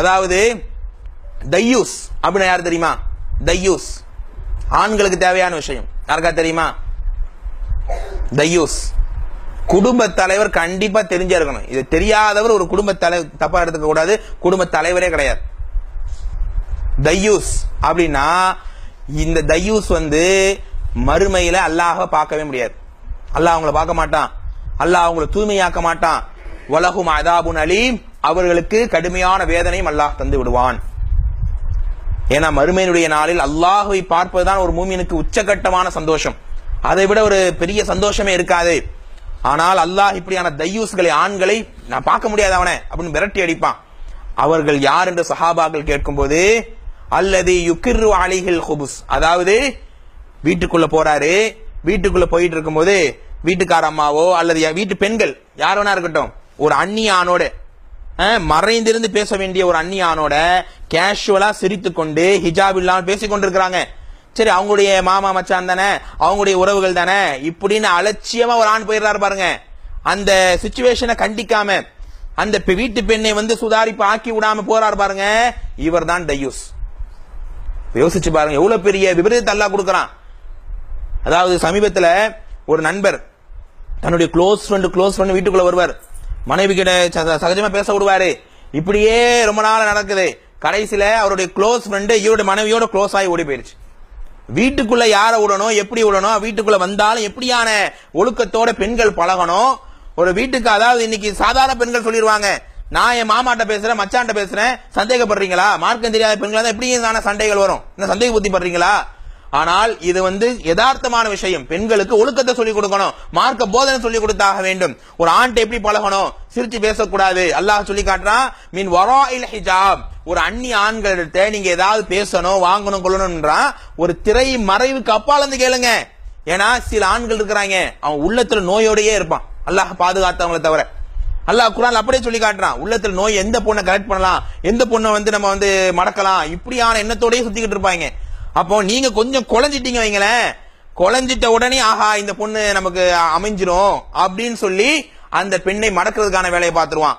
அதாவது தையூஸ். அப்படின்னு யார் தெரியுமா? தையூஸ். ஆண்களுக்கு தேவையான விஷயம். யாருக்கா தெரியுமா? தையூஸ். குடும்ப தலைவர் கண்டிப்பா தெரிஞ்சே இருக்கணும் இது தெரியாதவர் ஒரு குடும்ப தலைவர் தப்பா எடுத்துக்க கூடாது. குடும்ப தலைவரே கிடையாது. தையூஸ். அப்படின்னா இந்த தையூஸ் வந்து மறுமையில அல்லாஹ பார்க்கவே முடியாது. அல்லாஹ் அவங்கள பார்க்க மாட்டான். அல்லாஹ் அவங்கள தூய்மையாக்க மாட்டான். உலகும் அதாபுன் அலீம். அவர்களுக்கு கடுமையான வேதனையும் அல்லாஹ் தந்து விடுவான். ஏன்னா மறுமையினுடைய நாளில் அல்லாஹுவை பார்ப்பதுதான் ஒரு மூமியனுக்கு உச்சகட்டமான சந்தோஷம். அதை விட ஒரு பெரிய சந்தோஷமே இருக்காது. ஆனால் அல்லாஹ் இப்படியான தையூஸ்களை ஆண்களை நான் பார்க்க முடியாது அவனை அப்படின்னு விரட்டி அடிப்பான். அவர்கள் யார் என்று சஹாபாக்கள் கேட்கும்போது அல்லது யுக்கிர்ரு அலிஹில் ஹுபுஸ் அதாவது வீட்டுக்குள்ள போறாரு வீட்டுக்குள்ள போயிட்டு இருக்கும்போது வீட்டுக்கார அம்மாவோ அல்லது வீட்டு பெண்கள் யார் வேணா இருக்கட்டும் ஒரு அந்நிய ஆணோட மறைந்திருந்து பேச வேண்டிய ஒரு அந்நியானோட கேஷுவலா சிரித்து கொண்டு ஹிஜாப் இல்லாமல் பேசிக் கொண்டிருக்கிறாங்க. சரி அவங்களுடைய மாமா மச்சான் தானே அவங்களுடைய உறவுகள் தானே இப்படின்னு அலட்சியமா ஒரு ஆண் போயிடுறாரு பாருங்க. அந்த சுச்சுவேஷனை கண்டிக்காம அந்த வீட்டு பெண்ணை வந்து சுதாரிப்பு ஆக்கி விடாம போறாரு பாருங்க இவர் தான் டையூஸ் யோசிச்சு பாருங்க எவ்வளவு பெரிய விபரீதத்தை அல்லாஹ் கொடுக்கறான். அதாவது சமீபத்துல ஒரு நண்பர் தன்னுடைய க்ளோஸ் ஃப்ரெண்டு க்ளோஸ் ஃப்ரெண்டு வீட்டுக்குள்ள வருவார். மனைவி கிட்ட சகஜமா பேச விடுவாரு. இப்படியே ரொம்ப நாள் நடக்குது. கடைசியில அவருடைய க்ளோஸ் ஃப்ரெண்டு இவருடைய மனைவியோட க்ளோஸ் ஆகி ஓடி போயிருச்சு. வீட்டுக்குள்ள யாரை விடணும் எப்படி விடணும் வீட்டுக்குள்ள வந்தாலும் எப்படியான ஒழுக்கத்தோட பெண்கள் பழகணும். ஒரு வீட்டுக்கு அதாவது இன்னைக்கு சாதாரண பெண்கள் சொல்லிடுவாங்க நான் என் மாமாட்ட பேசுறேன் மச்சான்ட்ட பேசுறேன் சந்தேகப்படுறீங்களா? மார்க்கம் தெரியாத பெண்கள் தான் எப்படி சண்டைகள் வரும். என்ன சந்தேக புத்தி படுறீங்களா? ஆனால் இது வந்து யதார்த்தமான விஷயம். பெண்களுக்கு ஒழுக்கத்தை சொல்லிக் கொடுக்கணும். மார்க்க போதனை சொல்லிக் கொடுத்தாக வேண்டும். ஒரு ஆண்ட எப்படி பழகணும்? சிரிச்சு பேசக்கூடாது. அல்லாஹ் சொல்லி காட்டுறான் மீன் வராயில் ஹிஜாப். ஒரு அந்நிய ஆண்களிடத்த நீங்க ஏதாவது பேசணும் வாங்கணும் கொள்ளணும்ன்றா ஒரு திரை மறைவுக்கு அப்பால இருந்து கேளுங்க. ஏன்னா சில ஆண்கள் இருக்கிறாங்க. அவன் உள்ளத்துல நோயோடயே இருப்பான். அல்லாஹ் பாதுகாத்தவங்களை தவிர. அல்லாஹ் குரான் அப்படியே சொல்லி காட்டுறான். உள்ளத்துல நோய் எந்த பொண்ணை கரெக்ட் பண்ணலாம்? எந்த பொண்ணை வந்து நம்ம வந்து மடக்கலாம்? இப்படியான எண்ணத்தோடயே சுத்திக்கிட்டு இருப்பாங்க. அப்போ நீங்க கொஞ்சம் குழஞ்சிட்டீங்க வைங்களேன். குழஞ்சிட்ட உடனே ஆஹா இந்த பொண்ணு நமக்கு அமைஞ்சிரும் அப்படின்னு சொல்லி அந்த பெண்ணை மடக்கிறதுக்கான வேலையை பார்த்துருவான்.